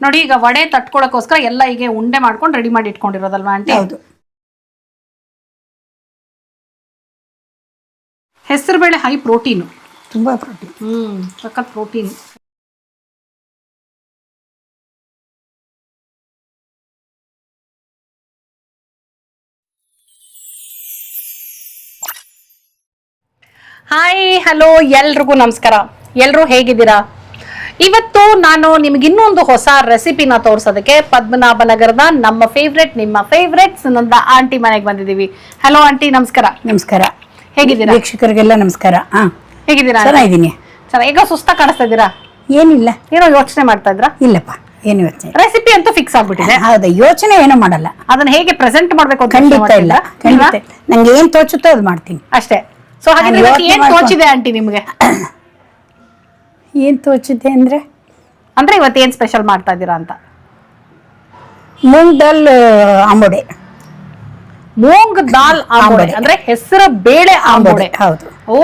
ನೋಡಿ ಈಗ ವಡೆ ತಟ್ಕೊಳಕ್ಕೋಸ್ಕರ ಎಲ್ಲ ಈಗ ಉಂಡೆ ಮಾಡ್ಕೊಂಡು ರೆಡಿ ಮಾಡಿ ಇಟ್ಕೊಂಡಿರೋದಲ್ವಾ ಆಂಟಿ? ಹೌದು. ಹೆಸರುಬೇಳೆ ಹೈ ಪ್ರೋಟೀನು. ತುಂಬಾ ಪ್ರೋಟೀನ್. ಹ್ಮ್ ಸಖತ್ ಪ್ರೋಟೀನ್. ಹಾಯ್ ಹಲೋ ಎಲ್ರಿಗೂ ನಮಸ್ಕಾರ. ಎಲ್ಲರೂ ಹೇಗಿದ್ದೀರಾ? ಇವತ್ತು ನಾನು ನಿಮ್ಗೆ ಇನ್ನೊಂದು ಹೊಸ ರೆಸಿಪಿನ ತೋರ್ಸೋದಕ್ಕೆ ಪದ್ಮನಾಭನಗರದ ನಮ್ಮ ಫೇವ್ರೆಟ್ ನಿಮ್ಮ ಫೇವ್ರೆಟ್ ಸುನಂದ ಆಂಟಿ ಮನೆಗೆ ಬಂದಿದ್ದೀವಿ. ಹಲೋ ಆಂಟಿ ನಮಸ್ಕಾರ. ನಮಸ್ಕಾರ. ಹೇಗಿದ್ದೀರಾ? ವೀಕ್ಷಕರಿಗೆಲ್ಲ ನಮಸ್ಕಾರ. ಹಾ ಹೇಗಿದ್ದೀರಾ? ಚೆನ್ನಾಗಿದ್ದೀನಿ. ಚೆನ್ನಾಗಿ. ಈಗ ಸುಸ್ತ ಕಾಣಿಸ್ತಾ ಇದ್ದೀರಾ? ಏನಿಲ್ಲ. ಏನೋ ಯೋಚನೆ ಮಾಡ್ತಾ ಇದ್ರಾ ಇಲ್ಲಪ್ಪ ಏನು ಯೋಚನೆ ರೆಸಿಪಿ ಅಂತೂ ಫಿಕ್ಸ್ ಆಗ್ಬಿಟ್ಟಿದೆ. ಹೌದಾ ಯೋಚನೆ ಏನೂ ಮಾಡಲ್ಲ. ಅದನ್ನ ಹೇಗೆ ಪ್ರೆಸೆಂಟ್ ಮಾಡ್ಬೇಕು ಖಂಡಿತ ಇಲ್ಲ ಖಂಡಿತ. ನಂಗೆ ಏನ್ ತೋಚುತ್ತೋ ಅದು ಮಾಡ್ತೀನಿ. ಅಷ್ಟೇ. ಸೊ ಹಾಗೆ ಏನ್ ತೋಚಿದೆ ಆಂಟಿ ನಿಮ್ಗೆ? ಏನ್ ತೋಚಿದ್ದೆ ಅಂದ್ರೆ? ಅಂದ್ರೆ ಇವತ್ತು ಏನ್ ಸ್ಪೆಷಲ್ ಮಾಡ್ತಾ ಇದ್ದೀರಾ ಅಂತ? ಮೂಂಗ್ ದಾಲ್ ಆಂಬೋಡೆ. ಮೂಂಗ್ ದಾಲ್ ಆಂಬೋಡೆ. ಅಂದ್ರೆ ಹೆಸರು ಬೇಳೆ ಆಂಬೋಡೆ. ಹೌದು. ಓ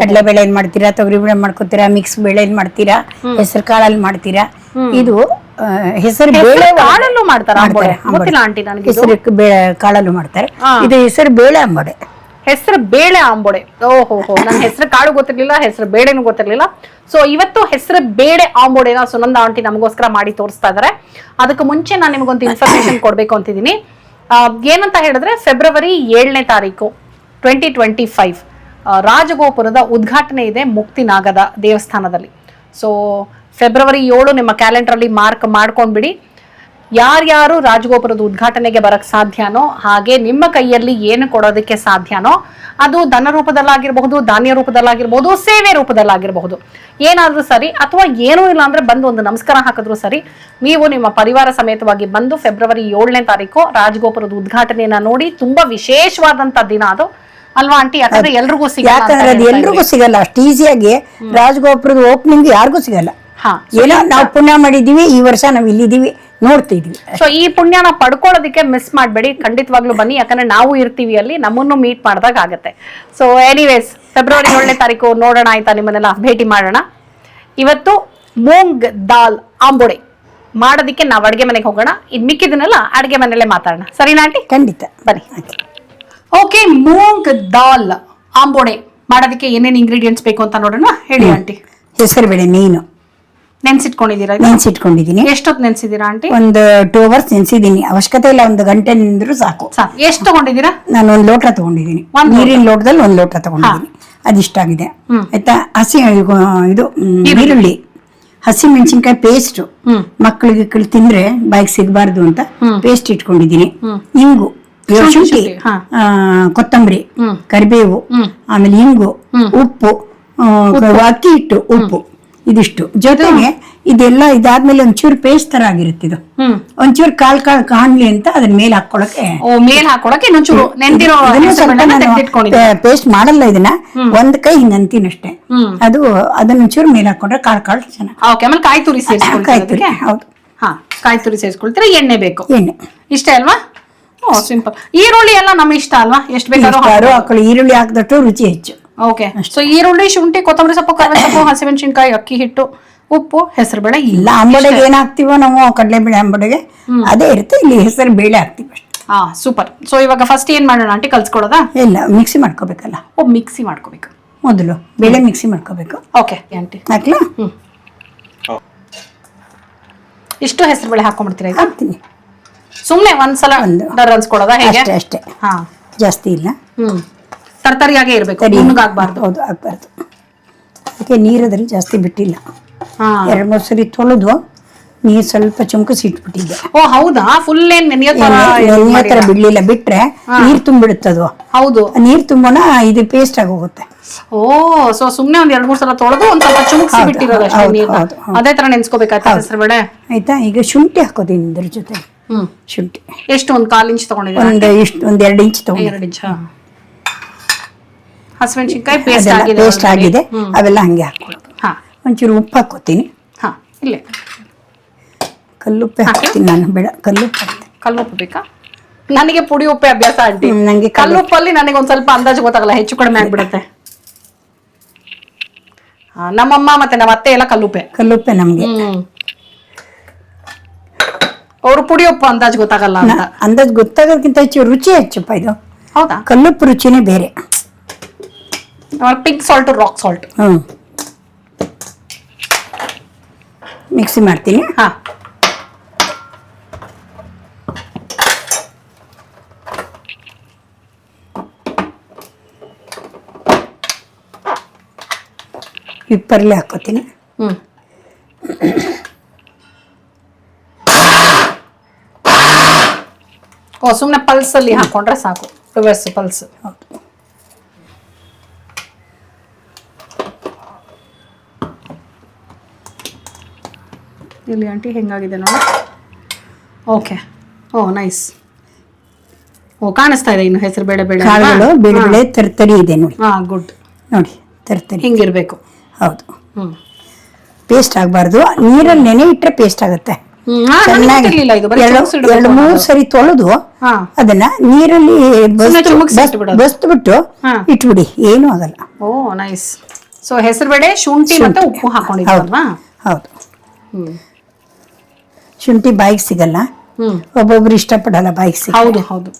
ಕಡಲೆ ಬೇಳೆ ಏನ್ ಮಾಡ್ತೀರಾ? ತೊಗರಿ ಬೇಳೆ ಮಾಡ್ಕೋತೀರಾ? ಮಿಕ್ಸ್ ಬೇಳೆ ಏನ್ ಮಾಡ್ತೀರಾ? ಹೆಸರು ಕಾಳಲ್ಲಿ ಮಾಡ್ತೀರಾ? ಇದು ಹೆಸರು ಬೇಳೆ ಕಾಳಲ್ಲೂ ಮಾಡ್ತಾರೆ. ಹೆಸರು ಬೇಳೆ ಕಾಳಲ್ಲೂ ಮಾಡ್ತಾರೆ. ಇದು ಹೆಸರು ಬೇಳೆ ಆಂಬೊಡೆ. ಹೆಸರು ಬೇಳೆ ಆಂಬೋಡೆ. ಓಹೋ ಹೋ ನನ್ನ ಹೆಸರು ಕಾಳು ಗೊತ್ತಿರ್ಲಿಲ್ಲ ಹೆಸರು ಬೇಳೆನೂ ಗೊತ್ತಿರ್ಲಿಲ್ಲ. ಸೊ ಇವತ್ತು ಹೆಸರು ಬೇಳೆ ಆಂಬೋಡೆನ ಸುನಂದ ಆಂಟಿ ನಮಗೋಸ್ಕರ ಮಾಡಿ ತೋರಿಸ್ತಾ ಇದಾರೆ. ಅದಕ್ಕೆ ಮುಂಚೆ ನಾನು ನಿಮಗೊಂದು ಇನ್ಫಾರ್ಮೇಶನ್ ಕೊಡಬೇಕು ಅಂತಿದ್ದೀನಿ. ಏನಂತ ಹೇಳಿದ್ರೆ ಫೆಬ್ರವರಿ ಏಳನೇ ತಾರೀಕು ಟ್ವೆಂಟಿ ಟ್ವೆಂಟಿ ಫೈವ್ ರಾಜಗೋಪುರದ ಉದ್ಘಾಟನೆ ಇದೆ ಮುಕ್ತಿನಾಗದ ದೇವಸ್ಥಾನದಲ್ಲಿ. ಸೊ ಫೆಬ್ರವರಿ ಏಳು ನಿಮ್ಮ ಕ್ಯಾಲೆಂಡರಲ್ಲಿ ಮಾರ್ಕ್ ಮಾಡ್ಕೊಂಡ್ಬಿಡಿ. ಯಾರ್ಯಾರು ರಾಜಗೋಪುರದ ಉದ್ಘಾಟನೆಗೆ ಬರಕ್ ಸಾಧ್ಯನೋ ಹಾಗೆ ನಿಮ್ಮ ಕೈಯಲ್ಲಿ ಏನು ಕೊಡೋದಕ್ಕೆ ಸಾಧ್ಯನೋ ಅದು ಧನ ರೂಪದಲ್ಲಾಗಿರಬಹುದು ಧಾನ್ಯ ರೂಪದಲ್ಲಾಗಿರಬಹುದು ಸೇವೆ ರೂಪದಲ್ಲಾಗಿರಬಹುದು. ಏನಾದ್ರೂ ಸರಿ ಅಥವಾ ಏನೂ ಇಲ್ಲ ಅಂದ್ರೆ ಬಂದು ಒಂದು ನಮಸ್ಕಾರ ಹಾಕಿದ್ರು ಸರಿ ನೀವು ನಿಮ್ಮ ಪರಿವಾರ ಸಮೇತವಾಗಿ ಬಂದು ಫೆಬ್ರವರಿ ಏಳನೇ ತಾರೀಕು ರಾಜಗೋಪುರದ ಉದ್ಘಾಟನೆಯನ್ನ ನೋಡಿ ತುಂಬಾ ವಿಶೇಷವಾದಂತ ದಿನ ಅದು. ಅಲ್ವಾ ಆಂಟಿ? ಯಾಕಂದ್ರೆ ಎಲ್ರಿಗೂ ಸಿಗಲ್ಲ ಯಾಕಂದ್ರೆ ಅದು ಎಲ್ರಿಗೂ. ಸಿಗಲ್ಲ ಅಷ್ಟು ಈಸಿಯಾಗಿ ರಾಜಗೋಪುರದ ಓಪನಿಂಗ್ ಯಾರಿಗೂ ಸಿಗಲ್ಲ. ಹಾ. ಏನೋ ನಾವು ಪುಣ್ಯ ಮಾಡಿದೀವಿ ಈ ವರ್ಷ ನಾವು ಇಲ್ಲಿದ್ದೀವಿ ನೋಡ್ತಿದ್ವಿ. ಸೊ ಈ ಪುಣ್ಯನ ಪಡ್ಕೊಳ್ಳೋದಕ್ಕೆ ಮಿಸ್ ಮಾಡಬೇಡಿ. ಖಂಡಿತವಾಗ್ಲೂ ಬನ್ನಿ. ಯಾಕಂದ್ರೆ ನಾವು ಇರ್ತೀವಿ ಅಲ್ಲಿ. ನಮ್ಮನ್ನು ಮೀಟ್ ಮಾಡಿದಾಗ ಆಗುತ್ತೆ. ಸೊ ಎನಿವೇಸ್ ಫೆಬ್ರವರಿ ಏಳನೇ ತಾರೀಕು ನೋಡೋಣ ಆಯ್ತಾ ನಿಮ್ಮನ್ನೆಲ್ಲ? ಭೇಟಿ ಮಾಡೋಣ. ಇವತ್ತು ಮೂಂಗ್ ದಾಲ್ ಆಂಬೋಡೆ. ಮಾಡೋದಕ್ಕೆ ನಾವು ಅಡುಗೆ ಮನೆಗೆ ಹೋಗೋಣ. ಇದು ಮಿಕ್ಕಿದನ್ನೆಲ್ಲ ಅಡುಗೆ ಮನೆಯಲ್ಲೇ ಮಾತಾಡೋಣ. ಸರಿನಾ ಆಂಟಿ? ಖಂಡಿತ. ಬನ್ನಿ. ಓಕೆ ಮೂಂಗ್ ದಾಲ್ ಆಂಬೋಡೆ. ಮಾಡೋದಕ್ಕೆ ಏನೇನು ಇಂಗ್ರೀಡಿಯೆಂಟ್ಸ್ ಬೇಕು ಅಂತ ನೋಡೋಣ? ಹೇಳಿ ಆಂಟಿ. ಹೆಸರು ಬೇಡ ಮೀನು. ನೆನ್ಸಿಟ್ಕೊಂಡಿದ್ದೀರಾ ಇದು? ನೆನ್ಸಿಟ್ಕೊಂಡಿದ್ದೀನಿ. ಎಷ್ಟೊತ್ತು ನೆನ್ಸಿದ್ದೀರಾ ಆಂಟಿ? ಒಂದು ಟೂ ಅವರ್ಸ್ ನೆನ್ಸಿದ್ದೀನಿ. ಅವಶ್ಯಕತೆ ಇಲ್ಲ ಒಂದು ಗಂಟೆ ನಿಂದ್ರು ಸಾಕು. ಎಷ್ಟು ತಗೊಂಡಿದ್ದೀರಾ? ನಾನು ಒಂದು ಲೋಟ ತಗೊಂಡಿದ್ದೀನಿ. ನೀರಿನ ಲೋಟದಲ್ಲಿ ಒಂದು ಲೋಟ ತಗೊಂಡಿದ್ದೀನಿ. ಅದಿಷ್ಟಾಗಿದೆ ಆಯ್ತಾ? ಹಸಿ ಇದು ಈರುಳ್ಳಿ. ಹಸಿ ಮೆಣಸಿನ್ಕಾಯಿ ಪೇಸ್ಟ್. ಮಕ್ಕಳಿಗೆ ಗಿಕ್ಕಳು ತಿಂದ್ರೆ ಬಾಯಿಗೆ ಸಿಗಬಾರ್ದು ಅಂತ ಪೇಸ್ಟ್ ಇಟ್ಕೊಂಡಿದ್ದೀನಿ. ಇಂಗು ಶುಂಠಿ, ಕೊತ್ತಂಬರಿ ಕರಿಬೇವು ಆಮೇಲೆ ಇಂಗು ಉಪ್ಪು ಅಕ್ಕಿ ಹಿಟ್ಟು ಉಪ್ಪು. ಇದಿಷ್ಟು. ಜೊತೆಗೆ ಇದೆಲ್ಲ ಇದಾದ್ಮೇಲೆ ಒಂಚೂರು ಪೇಸ್ಟ್ ತರ ಆಗಿರುತ್ತೆ ಇದು. ಒಂಚೂರು ಕಾಲ್ ಕಾಲ್ ಕಾಣ್ಲಿ ಅಂತ ಅದನ್ನ ಮೇಲೆ ಹಾಕೊಳಕ್ಕೆ ಮೇಲ್ ಹಾಕೊಳಕ್ಕೆ ಇನ್ನೊಂಚೂರು ನೆಂದಿರೋ ಅದನ್ನು ಸ್ವಲ್ಪ ಹೆಸರುಬೇಳೆನ ನಾನು ಪೇಸ್ಟ್ ಮಾಡಲ್ಲ ಇದನ್ನ. ಒಂದ್ ಕೈ ಹಿಂಗ್ ಅಷ್ಟೇ. ಅದು ಅದನ್ನ ಒಂಚೂರು ಮೇಲೆ ಹಾಕೊಂಡ್ರೆ ಕಾಲ್ ಕಾಲ್ ಚೆನ್ನಾಗಿ ಓಕೆ ಆಮೇಲೆ ಕಾಯಿ ತುರಿ ಸೇರಿಸ್ಕೊಳ್ತೀರಾ ಕಾಯಿ ತುರಿ? ಹೌದು. ಹಾ ಕಾಯಿ ತುರಿ ಸೇರಿಸ್ಕೊಳ್ತೀರಾ? ಎಣ್ಣೆ ಬೇಕು. ಎಣ್ಣೆ. ಇಷ್ಟ ಅಲ್ವಾ? ಸಿಂಪಲ್. ಈರುಳ್ಳಿ ಎಲ್ಲ ನಮ್ಮ ಇಷ್ಟ ಅಲ್ವಾ? ಎಷ್ಟು ಬೇಕಾದ್ರೂ ಹಾಕೊಳ್ಳಿ ಈರುಳ್ಳಿ ಹಾಕಿದಷ್ಟು ರುಚಿ ಹೆಚ್ಚು. ಓಕೆ ಸೊ ಈರುಳ್ಳಿ ಶುಂಠಿ ಕೊತ್ತಂಬರಿ ಸೊಪ್ಪು ಕರಿಬೇವು ಸೊಪ್ಪು ಹಸಿಮೆಣಸಿನಕಾಯಿ ಅಕ್ಕಿ ಹಿಟ್ಟು ಉಪ್ಪು ಹೆಸರುಬೇಳೆ ಇಲ್ಲ. ಅಂಬಡೆಗೆ ಏನ್ ಹಾಕ್ತಿವೋ ನಾವು ಕಡಲೆಬೇಳೆ ಅಂಬಡೆಗೆ ಅದೇ ಇರುತ್ತೆ. ಇಲ್ಲಿ ಹೆಸರು ಬೇಳೆ ಹಾಕ್ತಿವಿ ಅಷ್ಟೇ. ಹಾ ಸೂಪರ್ ಸೊ ಇವಾಗ ಫಸ್ಟ್ ಏನ್ ಮಾಡೋಣ ಆಂಟಿ? ಕಲ್ಸ್ಕೊಳ್ಳೋದಾ? ಇಲ್ಲ ಮಿಕ್ಸಿ ಮಾಡ್ಕೋಬೇಕಲ್ಲ. ಓ ಮಿಕ್ಸಿ ಮಾಡ್ಕೋಬೇಕು. ಮೊದಲು ಬೇಳೆ ಮಿಕ್ಸಿ ಮಾಡ್ಕೋಬೇಕು. Okay aunty. ಹಾಕ್ಲಾ? ಇಷ್ಟು ಹೆಸರುಬೇಳೆ ಹಾಕೊಂಡ್ಬಿಡ್ತೀರಾ ಈಗ? ಹಾಕ್ತೀನಿ. ಸುಮ್ಮನೆ ಒಂದ್ಸಲ ಒಂದು. ಡರ್ ಅನ್ಸ್ಕೊಳೋದಾ ಹೇಗೆ? ಅಷ್ಟೇ ಅಷ್ಟೇ. ಹಾ. ಜಾಸ್ತಿ ಇಲ್ಲ. ಹ್ಮ್. ತರ್ತರಿಯಾಗೆ ಇರಬೇಕು ನುಣ್ಣಗಾಗಬಾರ್ದು. ಹೌದು ಆಗ್ಬಾರ್ದು. ಅದಕ್ಕೆ ನೀರದಲ್ಲಿ ಜಾಸ್ತಿ ಬಿಟ್ಟಿಲ್ಲ. ಹಾ. ಎರಡು ಮೂರು ಸರಿ ತೊಳೆದು ನೀರು ಸ್ವಲ್ಪ ಚುಮಕಸಿ ಇಟ್ಬಿಟ್ಟಿದ್ದೆ. ಓ ಹೌದಾ? ಫುಲ್ ಏನ್ ನೆನೆಯೋ ತರ ಇದು ನೆನೆಯೋ ಥರ ಮಾಡಿಲ್ಲ. ಬಿಡ್ಲಿಲ್ಲ. ಬಿಟ್ರೆ ನೀರು ತುಂಬಿಡುತ್ತದು. ಹೌದು. ನೀರು ತುಂಬೋಣ ಇದು ಪೇಸ್ಟ್ ಆಗೋಗುತ್ತೆ. ಓ ಸೊ ಸುಮ್ನೆ ಒಂದ್ ಎರಡ್ ಮೂರ್ ಸಲ ತೊಳೆದು ಒಂದ್ ಸ್ವಲ್ಪ ಚುಮ್ಕ್ಸಿ ಹೌದು, ಬಿಟ್ಟಿರೋದು ಅಷ್ಟೇ ಹೌದು, ನೀರ್ನ. ಹೌದು, ಹೌದು. ಅದೇ ತರ ನೆನ್ಸ್ಕೋಬೇಕಾಯ್ತಾ ಹೆಸರುಬೇಳೆ ಆಯ್ತಾ? ಈಗ ಶುಂಠಿ ಹಾಕೋತೀನಿ ಇದ್ರ ಜೊತೆ. ಹ್ಮ್. ಶುಂಠಿ. ಎಷ್ಟು ಒಂದ್ ಕಾಲ್ ಇಂಚ್ ತಗೊಂಡಿದ್ದೀರಾ? ಒಂದ್ ಇಷ್ಟು ಒಂದ್ ಎರಡು ಇಂಚ್ ತಗೊಂಡು ಎರಡ್ ಇಂಚ್ ಹಸಿಮೆಣಸಿನ್ಕಾಯಿ ಪೇಸ್ಟ್ ಆಗಿದೆ ಪೇಸ್ಟ್ ಆಗಿದೆ. ಅವೆಲ್ಲ ಹಂಗೆ ಹಾಕೊಳ್ಳೋದು ಹಾ. ಒಂಚೂರು ಉಪ್ಪು ಹಾಕೋತೀನಿ ಹಾ ಇಲ್ಲೇ. ಕಲ್ಲುಪ್ಪೆ ಹಾಕ್ತೀನಿ ನಾನು ಬೇಡ. ಕಲ್ಲುಪ್ಪು ಹಾಕ್ತೀನಿ. ಕಲ್ಲುಪ್ಪು ಬೇಕಾ? ನನಗೆ ಪುಡಿ ಉಪ್ಪೆ ಅಭ್ಯಾಸ ಆಂಟಿ. ನನಗೆ ನಂಗೆ ಕಲ್ಲು- ಕಲ್ಲುಪ್ಪಲ್ಲಿ ನನಗೆ ಒಂದು ಸ್ವಲ್ಪ ಅಂದಾಜು ಗೊತ್ತಾಗಲ್ಲ ಹೆಚ್ಚು ಕಡಿಮೆ ಆಗ್ಬಿಡತ್ತೆ. ನಮ್ಮಮ್ಮ ಮತ್ತೆ ನಮ್ಮ ಅತ್ತೆ ಎಲ್ಲ ಕಲ್ಲುಪ್ಪೆ. ಕಲ್ಲುಪ್ಪೆ ನಮಗೆ. ಅವ್ರು ಪುಡಿ ಉಪ್ಪು ಅಂದಾಜು ಗೊತ್ತಾಗಲ್ಲ ಅಂದಾಜು ಅಂದಾಜ್ ಗೊತ್ತಾಗೋದಕ್ಕಿಂತ ಹೆಚ್ಚು ರುಚಿ ಹೆಚ್ಚಪ್ಪ ಇದು. ಹೌದಾ? ಕಲ್ಲುಪ್ಪು ರುಚಿನೇ ಬೇರೆ. ಪಿಂಕ್ ಸಾಲ್ಟ್ ರಾಕ್ ಸಾಲ್ಟ್ ಹ್ಮ್ ಮಿಕ್ಸಿ ಮಾಡ್ತೀನಿ. ಹಾ. ಹಿಪ್ಪರ್ಲಿ ಹಾಕೋತೀನಿ. ಹ್ಮ್. ಓ ಸುಮ್ಮನೆ ಪಲ್ಸಲ್ಲಿ ಹಾಕೊಂಡ್ರೆ ಸಾಕು. ರಿವರ್ಸ್ ಪಲ್ಸ್ ಹೌದು. ಇಲ್ಲಿ ಆಂಟಿ ಹೆಂಗಾಗಿದೆ ನೋಡಿ. ಓಕೆ ಓ ನೈಸ್ ಓ ಕಾಣಿಸ್ತಾ ಇದೆ ಇನ್ನು ಹೆಸರು ಬೇಳೆ ಬೇಳೆ ಕಾಳುಗಳು ಬೇಳೆ ಬಿಳೆ ತರ್ತರಿ ಇದೆ ನೋಡಿ. ಹಾ ಗುಡ್ ನೋಡಿ ತರ್ತರಿ. ಹಿಂಗಿರ್ಬೇಕು. ಹೌದು. ಪೇಸ್ಟ್ ಆಗಬಾರ್ದು. ನೀರಲ್ಲಿ ನೆನೆ ಇಟ್ಟರೆ ಪೇಸ್ಟ್ ಆಗುತ್ತೆ. ಚೆನ್ನಾಗಿ ಎರಡು ಮೂರು ಸರಿ ತೊಳೆದು ಹಾ. ಅದನ್ನ ನೀರಲ್ಲಿ ಬಸ್ತು ಬಿಟ್ಟು. ಇಟ್ಬಿಡಿ. ಏನೂ ಆಗಲ್ಲ. ಓ ನೈಸ್ ಸೊ ಹೆಸರುಬೇಳೆ ಶುಂಠಿ ಮತ್ತೆ ಉಪ್ಪು ಹಾಕೊಂಡಿದ್ದೀವಲ್ವಾ ಹೌದು. ಶುಂಠಿ ಬಾಯಿಗೆ ಸಿಗಲ್ಲ. ಒಬ್ಬೊಬ್ರು ಇಷ್ಟಪಡಲ್ಲ ಬಾಯಿಗೆ ಸಿಗ ಹೌದು ಹೌದು.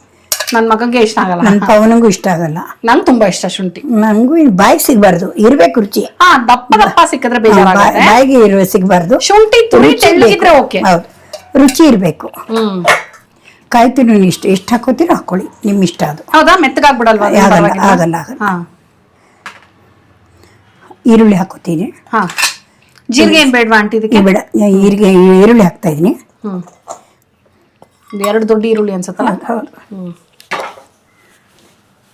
ನನ್ನ ಮಗನಿಗೆ ಇಷ್ಟ ಆಗಲ್ಲ. ನನ್ನ ಪವನಿಗೂ ಇಷ್ಟ ಆಗಲ್ಲ. ನಂಗೆ ತುಂಬಾ ಇಷ್ಟ ಶುಂಠಿ. ನಂಗೂ ಬಾಯಿಗೆ ಸಿಗಬಾರ್ದು. ಇರ್ಬೇಕು ರುಚಿ. ಹಾ ದಪ್ಪ ದಪ್ಪ ಸಿಕ್ಕಿದ್ರೆ ಬೇಜಾರಾಗುತ್ತೆ. ಬಾಯಿಗೆ ಇರುವ ಸಿಗಬಾರ್ದು. ಶುಂಠಿ ತುರಿ ತೆಳ್ಳಗಿದ್ರೆ ಓಕೆ. ಹೌದು. ರುಚಿ ಇರಬೇಕು. ಹ್ಮ್. ಕಾಯಿ ತುರಿ ಇಷ್ಟ ಎಷ್ಟು ಹಾಕೋತೀರೋ ಹಾಕೊಳ್ಳಿ. ನಿಮ್ಮ ಇಷ್ಟ ಅದು. ಹೌದಾ? ಮೆತ್ತಗಾಗ್ಬಿಡಲ್ವಾ ಆಗಲ್ಲ, ಆಗಲ್ಲ. ಹಾ. ಈರುಳ್ಳಿ ಹಾಕೋತೀನಿ. ಹಾ. ಜೀರಿಗೆ ಏನ್ ಬೇಡವಾ ಆಂಟಿ ಇದಕ್ಕೆ? ಬೇಡ. ಈರಿಗೆ ಈರುಳ್ಳಿ ಹಾಕ್ತಾ ಇದೀನಿ ಹ್ಮ್. ಇದು ಎರಡು ದೊಡ್ಡ ಈರುಳ್ಳಿ ಅನ್ಸತ್ತಲ್ಲ? ಹೌದು ಹ್ಮ್.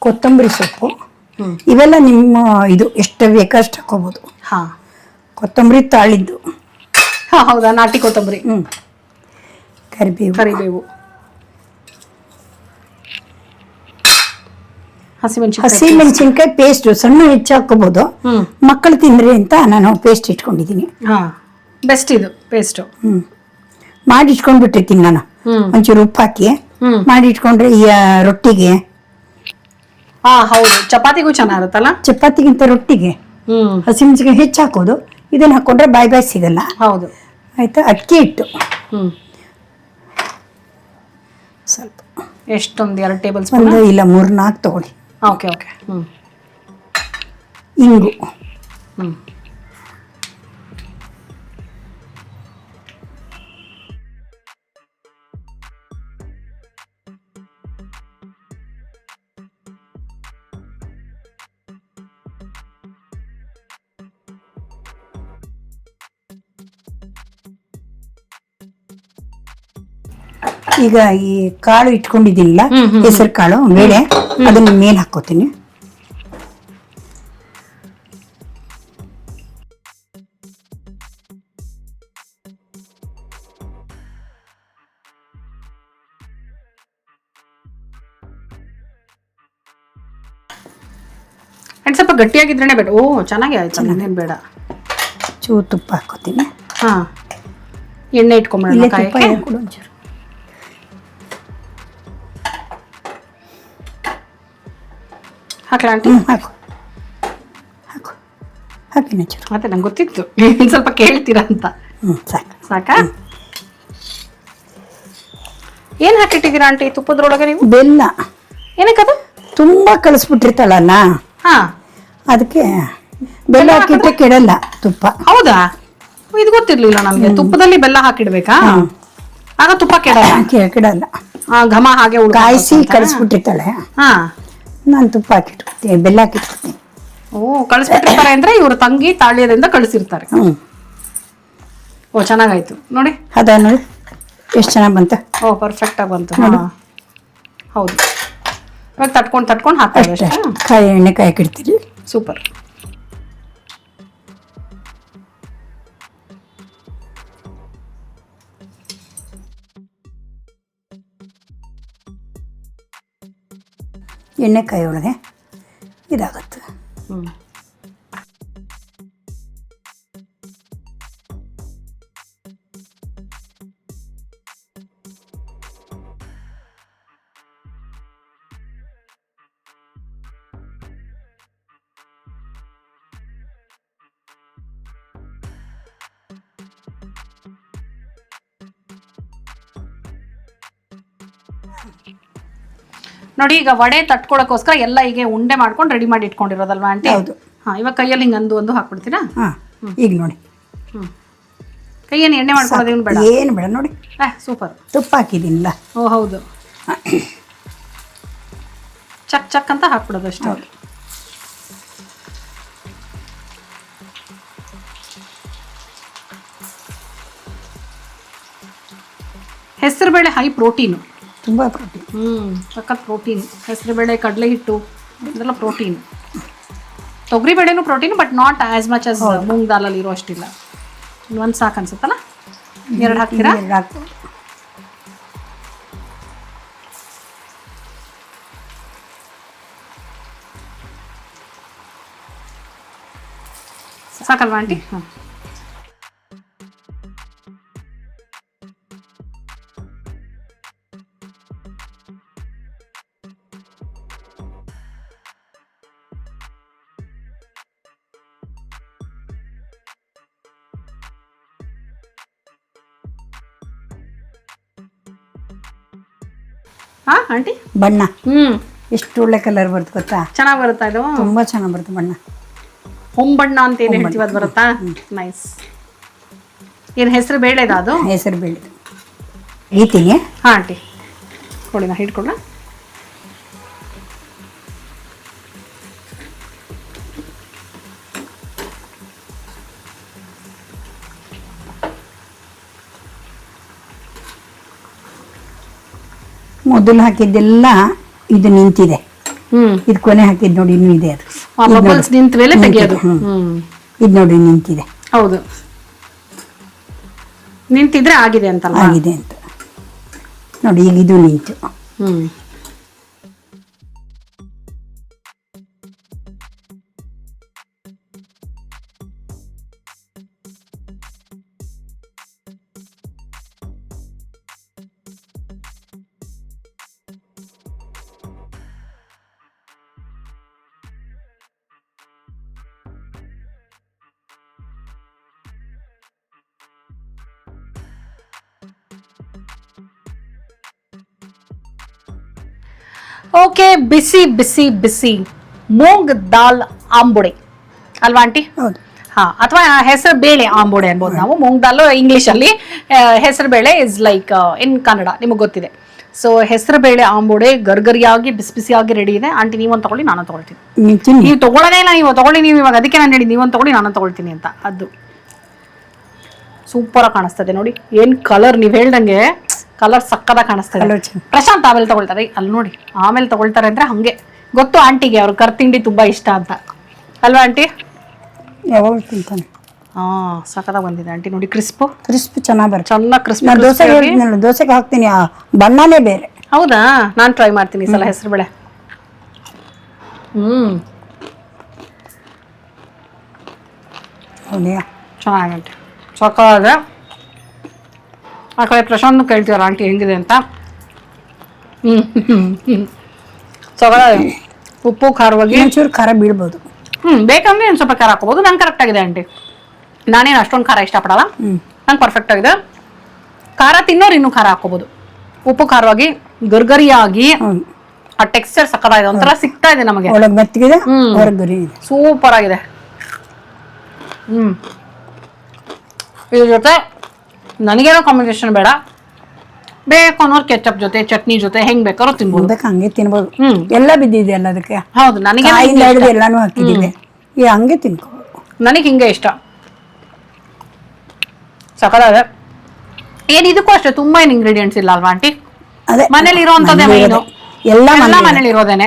ಕೊತ್ತಂಬರಿ ಸೊಪ್ಪು. ಹ್ಮ್. ಇವೆಲ್ಲ ನಿಮ್ಮ ಇದು ಎಷ್ಟು ಬೇಕಷ್ಟು ಹಾಕೋಬೋದು ಹಾ. ಕೊತ್ತಂಬರಿ ತಾಳಿದ್ದು. ಹಾ ಹೌದಾ? ನಾಟಿ ಕೊತ್ತಂಬರಿ. ಹ್ಞೂ ಕರಿಬೇವು. ಕರಿಬೇವು. ಹಸಿಮೆಣಸಿನಕಾಯಿ ಹಸಿ ಮೆಣಸಿನ್ಕಾಯಿ ಪೇಸ್ಟ್ ಸಣ್ಣ ಹೆಚ್ಚು ಹಾಕೋಬಹುದು ಹ್ಮ್. ಮಕ್ಕಳು ತಿಂದ್ರಿ ಅಂತ ನಾನು ಪೇಸ್ಟ್ ಇಟ್ಕೊಂಡಿದ್ದೀನಿ. ಹಾ ಬೆಸ್ಟ್ ಇದು ಪೇಸ್ಟ್ ಹ್ಞೂ ಮಾಡಿ ಇಟ್ಕೊಂಡ್ಬಿಟ್ಟಿರ್ತೀನಿ ನಾನು. ಹ್ಮ್. ಒಂಚೂರು ಉಪ್ಪು ಹಾಕಿ. ಹ್ಮ್. ಮಾಡಿ ಇಟ್ಕೊಂಡ್ರೆ ಈ ಆ, ರೊಟ್ಟಿಗೆ. ಹಾ ಹೌದು. ಚಪಾತಿಗೂ ಚೆನ್ನಾಗಿರುತ್ತಲ್ಲ? ಚಪಾತಿಗಿಂತ ರೊಟ್ಟಿಗೆ. ಹ್ಮ್. ಹಸಿಮೆಣಸಿನ್ಕಾಯಿ ಹೆಚ್ಚು ಹಾಕೋದು ಇದನ್ನ ಹಾಕೊಂಡ್ರೆ ಬಾಯ್ ಬಾಯ್ ಸಿಗಲ್ಲ. ಹೌದು. ಆಯ್ತಾ? ಅಕ್ಕಿ ಹಿಟ್ಟು. ಹ್ಮ್. ಸ್ವಲ್ಪ. ಎಷ್ಟೊಂದು ಎರಡು ಟೇಬಲ್ ಸ್ಪೂನ್? ಒಂದು ಇಲ್ಲ ಮೂರು ನಾಲ್ಕು ತಗೊಳ್ಳಿ. ಓಕೆ ಓಕೆ ಹ್ಮ್ ಈಗ ಈ ಕಾಳು ಇಟ್ಕೊಂಡಿದ್ದೀನಿಲ್ಲ ಹೆಸರು ಕಾಳು ಬೇಳೆ ಅದನ್ನ ಮೇಲೆ ಹಾಕೋತೀನಿ ಅಂಡ್ ಸ್ವಲ್ಪ ಗಟ್ಟಿಯಾಗಿದ್ರೇನೆ ಬೇಡ. ಓ ಚೆನ್ನಾಗಿ ಆಯ್ತು. ಇನ್ನೇನು ಬೇಡ. ಚೂ ತುಪ್ಪ ಹಾಕೋತೀನಿ ಹಾ. ಎಣ್ಣೆ ಇಟ್ಕೊಂಬಿಡೋಣ ಇಲ್ಲೇ ಹಾಕ್ಲಾ ಆಂಟಿ? ಹಾಕು. ಹಾಕು. ಹಾಕಿ ಮತ್ತೆ ನಂಗೆ ಗೊತ್ತಿತ್ತು. ನೀವ್ ಸ್ವಲ್ಪ ಕೇಳ್ತೀರಾ ಅಂತ. ಹ್ಞೂ ಸಾಕು. ಸಾಕಾ? ಏನು ಹಾಕಿಟ್ಟಿದ್ದೀರಾ ಆಂಟಿ ತುಪ್ಪದ್ರೊಳಗೆ ನೀವು? ಬೆಲ್ಲ. ಏನಕ್ಕದು ತುಂಬ ಕಳಿಸ್ಬಿಟ್ಟಿರ್ತಾಳಲ್ಲ ಹಾ. ಅದಕ್ಕೆ ಬೆಲ್ಲ ಹಾಕಿಟ್ಟೆ ಕೆಡಲ್ಲ ತುಪ್ಪ. ಹೌದಾ? ಇದು ಗೊತ್ತಿರಲಿಲ್ಲ ನಮ್ಗೆ ತುಪ್ಪದಲ್ಲಿ ಬೆಲ್ಲ ಹಾಕಿಡ್ಬೇಕಾ? ಆಗ ತುಪ್ಪ ಕೆಡಲ್ಲ. ಕೆಡಲ್ಲ. ಆ, ಘಮ ಹಾಗೆ ಉಳ್ಕೊಳ್ತಾ ಕಾಯಿಸಿ ಕಲಿಸ್ಬಿಟ್ಟಿರ್ತಾಳೆ. ಹಾ. ನಾನು ತುಪ್ಪ ಹಾಕಿಟ್ಕೊತೀನಿ ಬೆಲ್ಲ ಹಾಕಿಟ್ಕೊತೀನಿ ಓ ಕಳಿಸ್ಬಿಟ್ಟಿರ್ತಾರೆ ಅಂದ್ರೆ ಇವ್ರ ತಂಗಿ ತಾಳ್ಯದಿಂದ ಕಳಿಸಿರ್ತಾರೆ. ಹ್ಞೂ ಓ ಚೆನ್ನಾಗಾಯ್ತು. ನೋಡಿ. ಅದ ನೋಡಿ ಎಷ್ಟು ಚೆನ್ನಾಗಿ ಬಂತ. ಓ ಪರ್ಫೆಕ್ಟ್ ಆಗಿ ಬಂತು. ಹಾ. ಹೌದು. ಇವಾಗ ತಟ್ಕೊಂಡು ತಟ್ಕೊಂಡು ಹಾಕ್ತಾರೆ ಅಷ್ಟೇ? ಕಾಯಿ ಎಣ್ಣೆ ಕಾಯಕ್ಕಿಡ್ತೀರಿ ಸೂಪರ್. ಎಣ್ಣೆಕಾಯಿ ಒಳಗೆ ಇದಾಗುತ್ತೆ Thank you. ನೋಡಿ ಈಗ ವಡೆ ತಟ್ಕೊಳಕ್ಕೋಸ್ಕರ ಎಲ್ಲ ಹೀಗೆ ಉಂಡೆ ಮಾಡ್ಕೊಂಡು ರೆಡಿ ಮಾಡಿ ಇಟ್ಕೊಂಡಿರೋದಲ್ವಾ ಆಂಟಿ? ಹೌದು. ಹಾಂ ಇವಾಗ ಕೈಯಲ್ಲಿ ಹಿಂಗೆ ಅಂದು ಒಂದು ಹಾಕ್ಬಿಡ್ತೀರಾ? ಹಾ ಈಗ ನೋಡಿ. ಹ್ಞೂ ಕೈಯನ್ನು ಎಣ್ಣೆ ಮಾಡ್ಕೊಳ್ಳೋದು ಏನು ಬೇಡ? ಏನು ಬೇಡ ನೋಡಿ. ಹಾ ಸೂಪರ್ ತುಪ್ಪ ಹಾಕಿದ್ದೀನಿಲ್ಲ? ಓ ಹೌದು. ಚಕ್ ಚಕ್ ಅಂತ ಹಾಕ್ಬಿಡೋದು ಅಷ್ಟೇ. ಹೌದು. ಹೆಸರುಬೇಳೆ ಹೈ ಪ್ರೋಟೀನು. ತುಂಬ ಪ್ರೋಟೀನ್ ಹ್ಞೂ ಸಖತ್ ಪ್ರೋಟೀನ್ ಹೆಸರುಬೇಳೆ ಕಡಲೆ ಹಿಟ್ಟು ಇದೆಲ್ಲ ಪ್ರೋಟೀನ್ ತೊಗರಿ ಬೇಳೆನೂ protein but not as much as moong ದಾಲಲ್ಲಿ ಇರೋ ಅಷ್ಟಿಲ್ಲ ಒಂದು ಸಾಕು ಅನ್ಸುತ್ತಲ್ಲ? ಎರಡು ಹಾಕ್ತೀರಾ? ಸಾಕಲ್ವಾ ಆಂಟಿ? ಹಾಂ ಆಂಟಿ? ಬಣ್ಣ. ಹ್ಞೂ ಎಷ್ಟು ಒಳ್ಳೆ ಕಲರ್ ಬರುತ್ತೆ ಗೊತ್ತಾ? ಚೆನ್ನಾಗಿ ಬರುತ್ತಾ ಇದು? ತುಂಬಾ ಚೆನ್ನಾಗಿ ಬರುತ್ತೆ ಬಣ್ಣ. ಹೊಂಬಣ್ಣ ಅಂತ ಏನು ಹೇಳ್ತೀವಿ ಅದು ಬರುತ್ತಾ? ನೈಸ್ ಏನು ಹೆಸರು ಬೇಳೆದ ಅದು? ಹೆಸರು ಬೇಳೆ ಈತಿಗೆ ಹಾಂ ಆಂಟಿ. ಕೊಡಿ ನಾ ಹಿಡ್ಕೊಂಡ ಮೊದಲು ಹಾಕಿದ್ದೆಲ್ಲ ಇದು ನಿಂತಿದೆ. ಇದು ಕೊನೆ ಹಾಕಿದ್ ನೋಡಿ ಇನ್ನೂ ಇದೆ ಅದು. ನಿಂತ ಮೇಲೆ ತೆಗಿಯೋದು. ಇದು ನೋಡಿ ನಿಂತಿದೆ. ಹೌದು. ನಿಂತಿದ್ರೆ ಆಗಿದೆ ಅಂತ ಆಗಿದೆ ಅಂತ. ನೋಡಿ ಈಗ ಇದು ನಿಂತು. ಹ್ಮ್. ಓಕೆ ಬಿಸಿ ಬಿಸಿ ಬಿಸಿ ಮೂಂಗ್ ದಾಲ್ ಆಂಬುಡೆ ಅಲ್ವಾ ಆಂಟಿ ಹೌದು. ಹಾ ಅಥವಾ ಹೆಸರು ಬೇಳೆ ಆಂಬೋಡೆ ಅನ್ಬೋದು ನಾವು. ಮೂಂಗ್ ದಾಲ್ ಇಂಗ್ಲಿಷ್ ಅಲ್ಲಿ ಹೆಸರು ಬೇಳೆ ಇಸ್ ಲೈಕ್ ಇನ್ ಕನ್ನಡ ನಿಮಗೆ ಗೊತ್ತಿದೆ. ಸೊ ಹೆಸರು ಬೇಳೆ ಆಂಬೋಡೆ ಗರ್ಗರಿಯಾಗಿ ಬಿಸಿ ಬಿಸಿಯಾಗಿ ರೆಡಿ ಇದೆ. ಆಂಟಿ ನೀವೊಂದು ತಗೊಳ್ಳಿ ನಾನು ತಗೊಳ್ತೀನಿ. ನೀವು ತಗೊಳ್ಳೋದೇ ಇಲ್ಲ ನೀವು ತಗೊಳ್ಳಿ ನೀವು ಇವಾಗ ಅದಕ್ಕೆ ನಾನು ಹೇಳಿ ನೀವೊಂದು ತಗೊಳ್ಳಿ ನಾನು ತಗೊಳ್ತೀನಿ ಅಂತ. ಅದು. ಸೂಪರ್ ಆಗಿ ಕಾಣಿಸ್ತದೆ ನೋಡಿ. ಏನ್ ಕಲರ್ ನೀವು ಹೇಳ್ದಂಗೆ. ಕಲರ್ ಸಕ್ಕದ Colour ಪ್ರಶಾಂತ್ ಆಮೇಲೆ ತಗೊಳ್ತಾರೆ. ಅಲ್ಲಿ ನೋಡಿ ಆಮೇಲೆ ತಗೊಳ್ತಾರೆ ಅಂದ್ರೆ ಹಂಗೆ. ಗೊತ್ತು ಆಂಟಿಗೆ ಅವ್ರ ಕರ್ತಿಂಡಿ ತುಂಬಾ ಇಷ್ಟ ಅಂತ. ಅಲ್ವಾ ಆಂಟಿ? ಯಾವಾಗ ತಿಂತಾನೆ. ಹಾ ಸಕ್ಕದಾಗಿ ಬಂದಿದೆ ಆಂಟಿ. ನೋಡಿ ಕ್ರಿಸ್ಪು ಕ್ರಿಸ್ಪ್ ಚೆನ್ನಾಗಿ ಬರುತ್ತೆ. ಚೆನ್ನಾಗಿ ಕ್ರಿಸ್ಪ್ ನಾನು ದೋಸೆ ನಾನು ದೋಸೆಗೆ ಹಾಕ್ತೀನಿ. ಆ ಬಣ್ಣನೇ ಬೇರೆ. ಹೌದಾ? ನಾನು ಟ್ರೈ ಮಾಡ್ತೀನಿ ಈ ಸಲ ಹೆಸರು ಬೇಳೆ. ಹ್ಮ್. ಹೌದಾ? ಆಂಟಿ ಸಕ್ಕದಾಗಿದೆ ಆ ಕಡೆ ಪ್ರಶಾಂತ್ ಕೇಳ್ತೀವ್ರ ಆಂಟಿ ಹೆಂಗಿದೆ ಅಂತ? ಹ್ಞೂ ಹ್ಞೂ ಉಪ್ಪು ಖಾರವಾಗಿ ಒಂಚೂರು ಖಾರ ಬೀಳ್ಬೋದು. ಹ್ಞೂ ಬೇಕಂದ್ರೆ ಒಂದು ಸ್ವಲ್ಪ ಖಾರ ಹಾಕೋಬೋದು. ನಂಗೆ ಕರೆಕ್ಟ್ ಆಗಿದೆ ಆಂಟಿ. ನಾನೇನು ಅಷ್ಟೊಂದು ಖಾರ ಇಷ್ಟಪಡಲ್ಲ. ಹ್ಞೂ ನಂಗೆ ಪರ್ಫೆಕ್ಟ್ ಆಗಿದೆ. ಖಾರ ತಿನ್ನೋರು ಇನ್ನೂ ಖಾರ ಹಾಕೋಬೋದು ಉಪ್ಪು ಖಾರವಾಗಿ ಗರ್ಗರಿಯಾಗಿ ಆ ಟೆಕ್ಸ್ಚರ್ ಸಕ್ಕದಾಗಿದೆ ಒಂಥರ ಸಿಗ್ತಾ ಇದೆ ನಮಗೆ. ಒಳಗೆ. ಹೊರಗೆ ಇದೆ. ಸೂಪರ್ ಆಗಿದೆ. ಹ್ಮ್. ಇದ್ರ ಜೊತೆ ನನಗೇನೋ ಕಾಂಬಿನೇಷನ್ ಬೇಡ. ಬೇಕು ಅನ್ನೋರು ಕೆಚಪ್ ಜೊತೆ ಚಟ್ನಿ ಜೊತೆ ಹೆಂಗ್ ಬೇಕಾದ್ರೂ ತಿನ್ಬೋದು. ಅದಕ್ಕೆ ಹಂಗೆ ತಿನ್ಬೋದು. ಹ್ಮ್. ಎಲ್ಲ ಬಿದ್ದಿದೆ ಅಲ್ಲ ಅದಕ್ಕೆ? ಹೌದು ನನಗೆ ಕಾಯಿಂದ ಹಿಡಿದು ಎಲ್ಲಾನು ಹಾಕಿದ್ದೀನಿ ಈ ಹಂಗೆ ತಿನ್ಕೋ ನನಗೆ ಹಿಂಗೆ ಇಷ್ಟ. ಸಕಲಾದ ಏನ್ ಇದಕ್ಕೂ ಅಷ್ಟೇ ತುಂಬಾ ಏನು ಇಂಗ್ರೀಡಿಯೆಂಟ್ಸ್ ಇಲ್ಲ ಅಲ್ವಾ ಆಂಟಿ? ಅದೇ ಮನೇಲಿ ಇರೋಂಥದ್ದೇ ಮೈನು ಮೇನು ಎಲ್ಲ ಎಲ್ಲ ಮನೇಲಿ ಮನೇಲಿ ಇರೋದೇನೆ.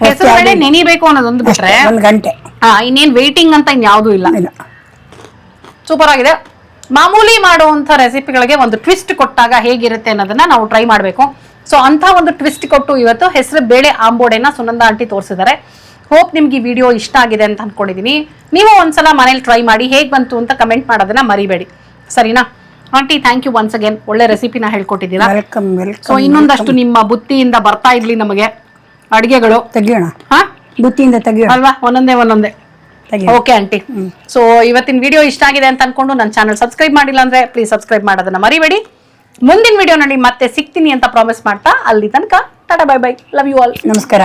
ಹೆಸರು ಬೇಳೆ ನೆನಿಬೇಕು ಅನ್ನೋದೊಂದು ಬಿಟ್ರೆ ಒಂದು ಗಂಟೆ. ಹಾ ಇನ್ನೇನ್ ವೇಟಿಂಗ್ ಅಂತ ಇನ್ಯಾವುದೂ ಇಲ್ಲ. ಇಲ್ಲ. ಸೂಪರ್ ಆಗಿದೆ. ಮಾಮೂಲಿ ಮಾಡುವಂಥ ರೆಸಿಪಿಗಳಿಗೆ ಒಂದು ಟ್ವಿಸ್ಟ್ ಕೊಟ್ಟಾಗ ಹೇಗಿರುತ್ತೆ ಅನ್ನೋದನ್ನ ನಾವು ಟ್ರೈ ಮಾಡಬೇಕು. ಸೊ ಅಂತ ಒಂದು ಟ್ವಿಸ್ಟ್ ಕೊಟ್ಟು ಇವತ್ತು ಹೆಸರು ಬೇಳೆ ಆಂಬೋಡೆನ ಸುನಂದ ಆಂಟಿ ತೋರಿಸಿದ್ದಾರೆ. ಹೋಪ್ ನಿಮ್ಗೆ ಈ ವಿಡಿಯೋ ಇಷ್ಟ ಆಗಿದೆ ಅಂತ ಅನ್ಕೊಂಡಿದೀನಿ. ನೀವು ಒಂದ್ಸಲ ಮನೇಲಿ ಟ್ರೈ ಮಾಡಿ ಹೇಗೆ ಬಂತು ಅಂತ ಕಮೆಂಟ್ ಮಾಡೋದನ್ನ ಮರಿಬೇಡಿ. ಸರಿನಾ? Aunty thank you once again ಒಳ್ಳೆ ರೆಸಿಪಿನ ಹೇಳ್ಕೊಟ್ಟಿದ್ದೀರಾ? ವೆಲ್ಕಮ್ ಸೊ ವೆಲ್ಕಮ್ ಇನ್ನೊಂದಷ್ಟು ನಿಮ್ಮ ಬುತ್ತಿಯಿಂದ ಬರ್ತಾ ಇರ್ಲಿ ನಮಗೆ ಅಡಿಗೆಗಳು. ತೆಗಿಯೋಣ. ಹಾ? ಬುತ್ತಿಯಿಂದ ತೆಗಿಯೋಣ. ಅಲ್ವಾ? ಒಂದೊಂದೇ ಒಂದೊಂದೇ. ಓಕೆ ಆಂಟಿ ಸೊ ಇವತ್ತಿನ ವಿಡಿಯೋ ಇಷ್ಟ ಆಗಿದೆ ಅಂತ ಅನ್ಕೊಂಡು ನನ್ನ ಚಾನಲ್ ಸಬ್ಸ್ಕ್ರೈಬ್ ಮಾಡಿಲ್ಲ ಅಂದ್ರೆ ಪ್ಲೀಸ್ ಸಬ್ಸ್ಕ್ರೈಬ್ ಮಾಡೋದನ್ನ ಮರಿಬೇಡಿ. ಮುಂದಿನ ವಿಡಿಯೋನಲ್ಲಿ ಮತ್ತೆ ಸಿಗ್ತೀನಿ ಅಂತ ಪ್ರಾಮಿಸ್ ಮಾಡ್ತಾ ಅಲ್ಲಿ ತನಕ tata bye bye love you all ನಮಸ್ಕಾರ.